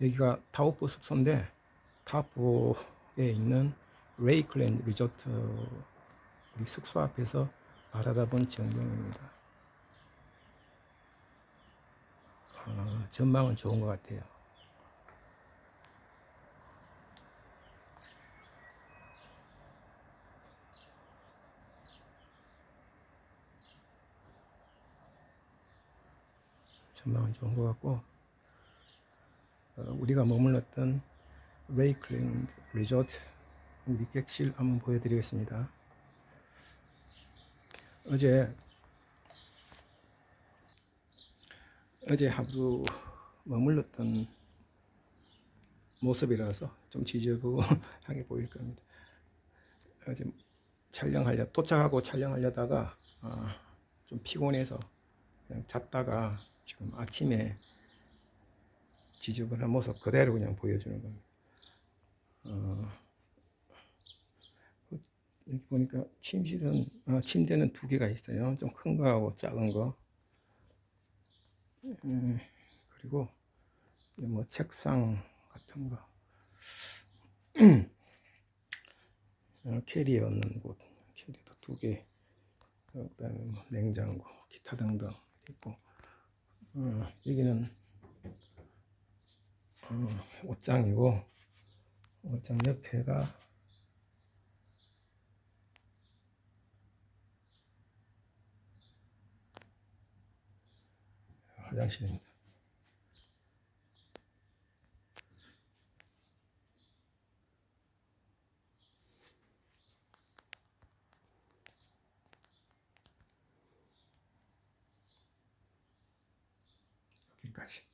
여기가 타오프 숙소인데 타오프에 있는 레이클랜드 리조트 우리 숙소 앞에서 바라다 본 전경입니다. 어, 전망은 좋은 것 같아요. 전망은 좋은 것 같고 어, 우리가 머물렀던 레이클랜드 리조트 우리 객실 한번 보여드리겠습니다. 어제 어제 하루 머물렀던 모습이라서 좀 지저분하게 보일 겁니다. 어제 촬영하려 도착하고 촬영하려다가 아, 좀 피곤해서 그냥 잤다가 지금 아침에 지저분한 모습 그대로 그냥 보여주는 겁니다. 어, 여기 보니까 침실은 아, 침대는 두 개가 있어요. 좀 큰 거하고 작은 거. 음, 그리고 이뭐 책상 같은 거. 어, 캐리어 넣는 곳, 캐리어도 두 개. 어, 그다음에 뭐 냉장고, 기타 등등 있고. 어, 여기는 어, 옷장이고 옷장 옆에가 화장실입니다. 여기까지.